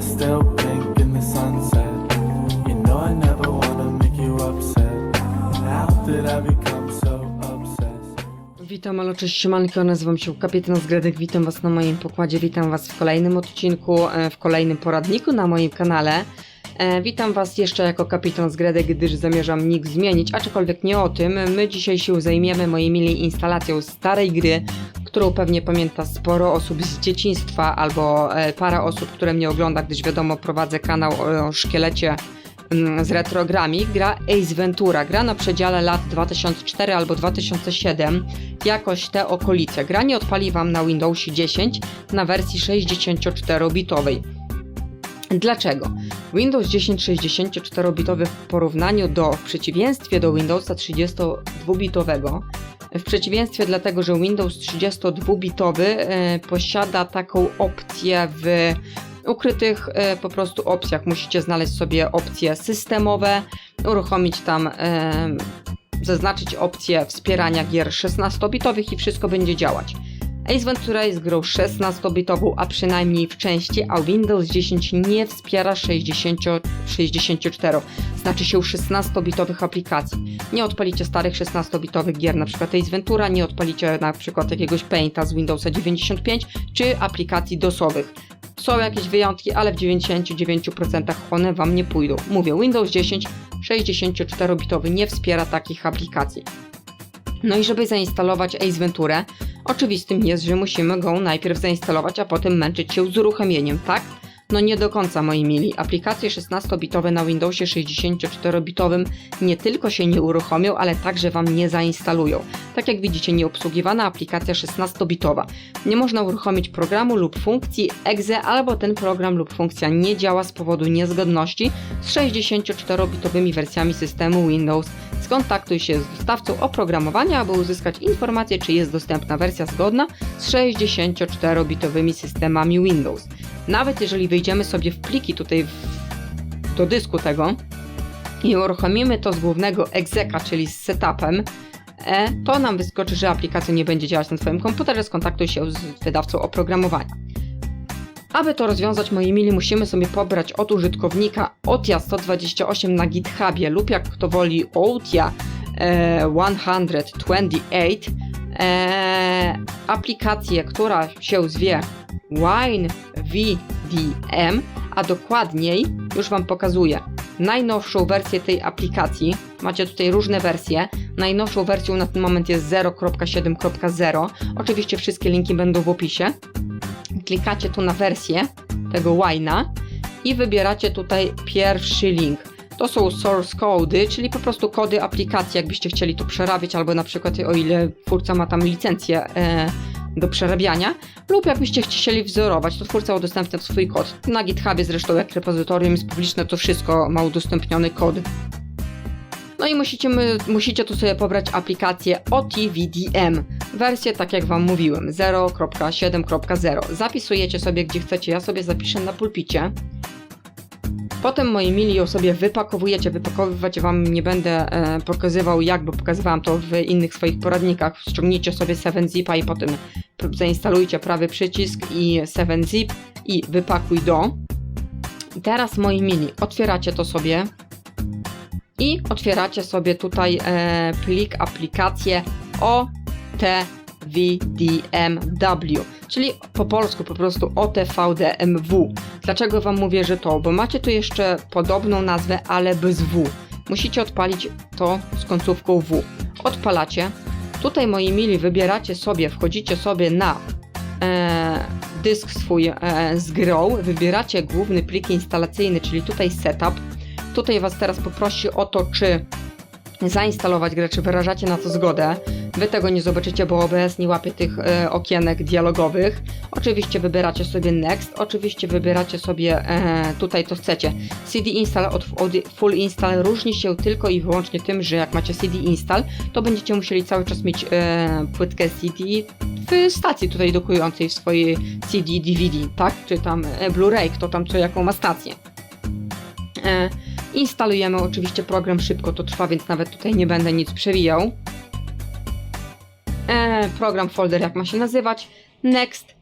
Still blink in the sunset. You know I never wanna make you upset. How did I become so? Witam, ale cześć siemanko, nazywam się Kapitan Zgredek, witam was na moim pokładzie, witam was w kolejnym odcinku, e, w kolejnym poradniku na moim kanale. E, Witam was jeszcze jako Kapitan Zgredek, gdyż zamierzam nick zmienić, aczkolwiek nie o tym. My dzisiaj się zajmiemy, moi mili, instalacją starej gry, którą pewnie pamięta sporo osób z dzieciństwa, albo e, para osób, które mnie ogląda, gdyż wiadomo, prowadzę kanał o szkielecie mm, z retrogrami. Gra Ace Ventura, gra na przedziale lat 2004 albo 2007, jakoś te okolice. Gra nie odpali Wam na Windowsie 10 na wersji 64-bitowej. Dlaczego? Windows 10 64-bitowy w porównaniu do, w przeciwieństwie do Windowsa 32-bitowego, w przeciwieństwie dlatego, że Windows 32-bitowy e, posiada taką opcję w ukrytych e, po prostu opcjach. Musicie znaleźć sobie opcje systemowe, uruchomić tam, e, zaznaczyć opcję wspierania gier 16-bitowych i wszystko będzie działać. Ace Ventura jest grą 16-bitową, a przynajmniej w części, a Windows 10 nie wspiera 60, 64, znaczy się 16-bitowych aplikacji. Nie odpalicie starych 16-bitowych gier, np. Ace Ventura, nie odpalicie przykład jakiegoś Painta z Windowsa 95 czy aplikacji DOSowych. Są jakieś wyjątki, ale w 99% one Wam nie pójdą. Mówię, Windows 10 64-bitowy nie wspiera takich aplikacji. No i żeby zainstalować Ace Venturę, oczywistym jest, że musimy go najpierw zainstalować, a potem męczyć się z uruchomieniem, tak? No nie do końca, moi mili. Aplikacje 16-bitowe na Windowsie 64-bitowym nie tylko się nie uruchomią, ale także Wam nie zainstalują. Tak jak widzicie, nieobsługiwana aplikacja 16-bitowa. Nie można uruchomić programu lub funkcji exe, albo ten program lub funkcja nie działa z powodu niezgodności z 64-bitowymi wersjami systemu Windows. Skontaktuj się z dostawcą oprogramowania, aby uzyskać informację, czy jest dostępna wersja zgodna z 64-bitowymi systemami Windows. Nawet jeżeli wejdziemy sobie w pliki tutaj w, do dysku tego i uruchomimy to z głównego exeka, czyli z setupem, e, to nam wyskoczy, że aplikacja nie będzie działać na Twoim komputerze, skontaktuj się z wydawcą oprogramowania. Aby to rozwiązać, moi mili, musimy sobie pobrać od użytkownika Otia 128 na GitHubie lub jak kto woli Otia e, 128 e, aplikację, która się zwie Wine VDM, a dokładniej już Wam pokazuję najnowszą wersję tej aplikacji. Macie tutaj różne wersje. Najnowszą wersją na ten moment jest 0.7.0. Oczywiście wszystkie linki będą w opisie. Klikacie tu na wersję tego Wine'a i wybieracie tutaj pierwszy link. To są source cody, czyli po prostu kody aplikacji, jakbyście chcieli to przerabiać, albo na przykład o ile twórca ma tam licencję e, do przerabiania, lub jakbyście chcieli wzorować, to twórca udostępnia swój kod. Na GitHubie zresztą jak repozytorium jest publiczne, to wszystko ma udostępniony kod. No i musicie, musicie tu sobie pobrać aplikację OTVDM, wersję tak jak Wam mówiłem, 0.7.0. Zapisujecie sobie gdzie chcecie, ja sobie zapiszę na pulpicie. Potem moi mili ją sobie wypakowujecie, wypakowywać Wam nie będę e, pokazywał jak, bo pokazywałam to w innych swoich poradnikach. Ściągnijcie sobie 7zipa i potem zainstalujcie prawy przycisk i 7zip i wypakuj do. I teraz moi mili, otwieracie to sobie i otwieracie sobie tutaj e, plik aplikację OTVDMW, czyli po polsku po prostu OTVDMW. Dlaczego Wam mówię, że to? Bo macie tu jeszcze podobną nazwę, ale bez W. Musicie odpalić to z końcówką W. Odpalacie. Tutaj, moi mili, wybieracie sobie, wchodzicie sobie na e, dysk swój e, z grą, wybieracie główny plik instalacyjny, czyli tutaj setup. Tutaj Was teraz poprosi o to, czy zainstalować grę, czy wyrażacie na to zgodę. Wy tego nie zobaczycie, bo OBS nie łapie tych e, okienek dialogowych. Oczywiście wybieracie sobie Next, oczywiście wybieracie sobie e, tutaj to chcecie. CD install od, od full install różni się tylko i wyłącznie tym, że jak macie CD install, to będziecie musieli cały czas mieć e, płytkę CD w stacji tutaj dokującej w swojej CD DVD, tak? Czy tam e, Blu-ray, kto tam co jaką ma stację. E, instalujemy oczywiście program szybko, to trwa, więc nawet tutaj nie będę nic przewijał. E, program, folder, jak ma się nazywać. Next.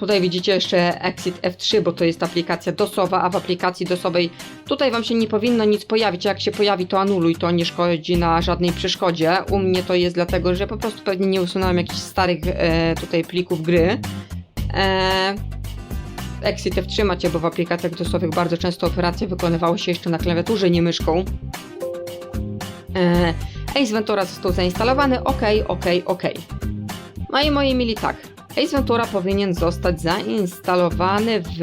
Tutaj widzicie jeszcze Exit F3, bo to jest aplikacja DOSowa, a w aplikacji DOSowej tutaj Wam się nie powinno nic pojawić. Jak się pojawi, to anuluj, to nie szkodzi na żadnej przeszkodzie. U mnie to jest dlatego, że po prostu pewnie nie usunąłem jakichś starych e, tutaj plików gry. E, Exit F3 macie, bo w aplikacjach DOSowych bardzo często operacje wykonywały się jeszcze na klawiaturze, nie myszką. E, Ace Ventura został zainstalowany, ok, ok, ok. No i moi mili tak, Ace Ventura powinien zostać zainstalowany w...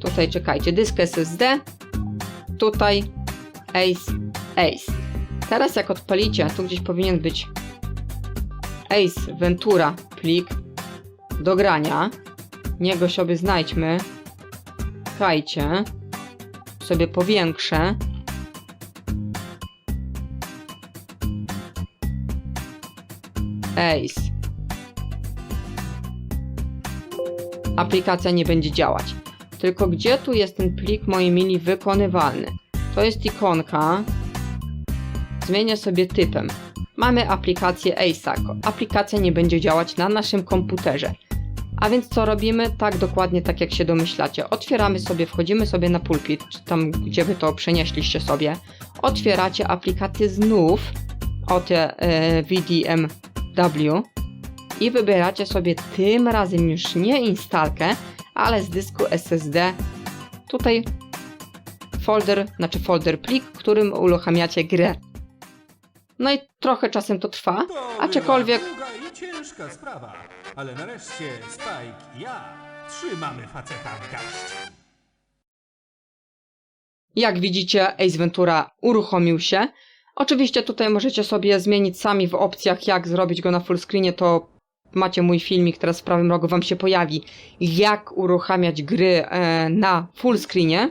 Tutaj czekajcie, dysk SSD, tutaj Ace, Ace. Teraz jak odpalicie, tu gdzieś powinien być Ace Ventura plik do grania. Niego sobie znajdźmy. Czekajcie. Sobie powiększę. Ace. Aplikacja nie będzie działać. Tylko gdzie tu jest ten plik, moi mili, wykonywalny? To jest ikonka. Zmienię sobie typem. Mamy aplikację ASACO. Aplikacja nie będzie działać na naszym komputerze. A więc co robimy? Tak dokładnie tak jak się domyślacie. Otwieramy sobie, wchodzimy sobie na pulpit, czy tam gdzie wy to przenieśliście sobie. Otwieracie aplikację znów o te e, VDMW i wybieracie sobie tym razem już nie instalkę, ale z dysku SSD tutaj folder, znaczy folder plik, którym uruchamiacie grę. No i trochę czasem to trwa, aczkolwiek ciężka sprawa, ale nareszcie Spike i ja trzymamy faceta w garści. Jak widzicie, Ace Ventura uruchomił się. Oczywiście tutaj możecie sobie zmienić sami w opcjach, jak zrobić go na full screenie, to macie mój filmik, teraz w prawym rogu wam się pojawi, jak uruchamiać gry e, na full screenie.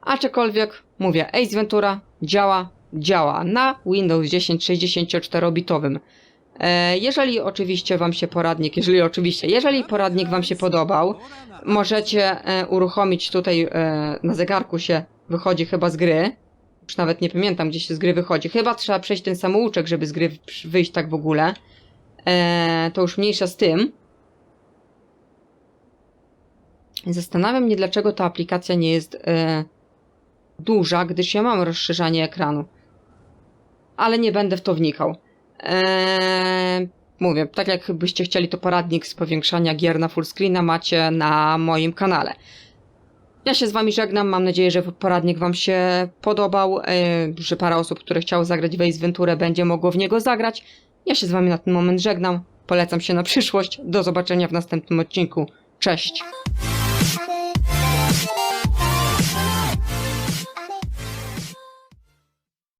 Aczkolwiek, mówię, Ace Ventura działa, działa na Windows 10 64-bitowym. E, jeżeli oczywiście wam się poradnik, jeżeli oczywiście, jeżeli poradnik wam się podobał, możecie e, uruchomić tutaj e, na zegarku się wychodzi chyba z gry. Już nawet nie pamiętam, gdzie się z gry wychodzi. Chyba trzeba przejść ten samouczek, żeby z gry wyjść tak w ogóle. To już mniejsza z tym. Zastanawiam mnie, dlaczego ta aplikacja nie jest duża, gdyż ja mam rozszerzanie ekranu. Ale nie będę w to wnikał. Eee, mówię, tak jak byście chcieli, to poradnik z powiększania gier na full screena macie na moim kanale. Ja się z wami żegnam, mam nadzieję, że poradnik wam się podobał, e, że parę osób, które chciało zagrać w Ace Venturę będzie mogło w niego zagrać. Ja się z wami na ten moment żegnam, polecam się na przyszłość, do zobaczenia w następnym odcinku. Cześć!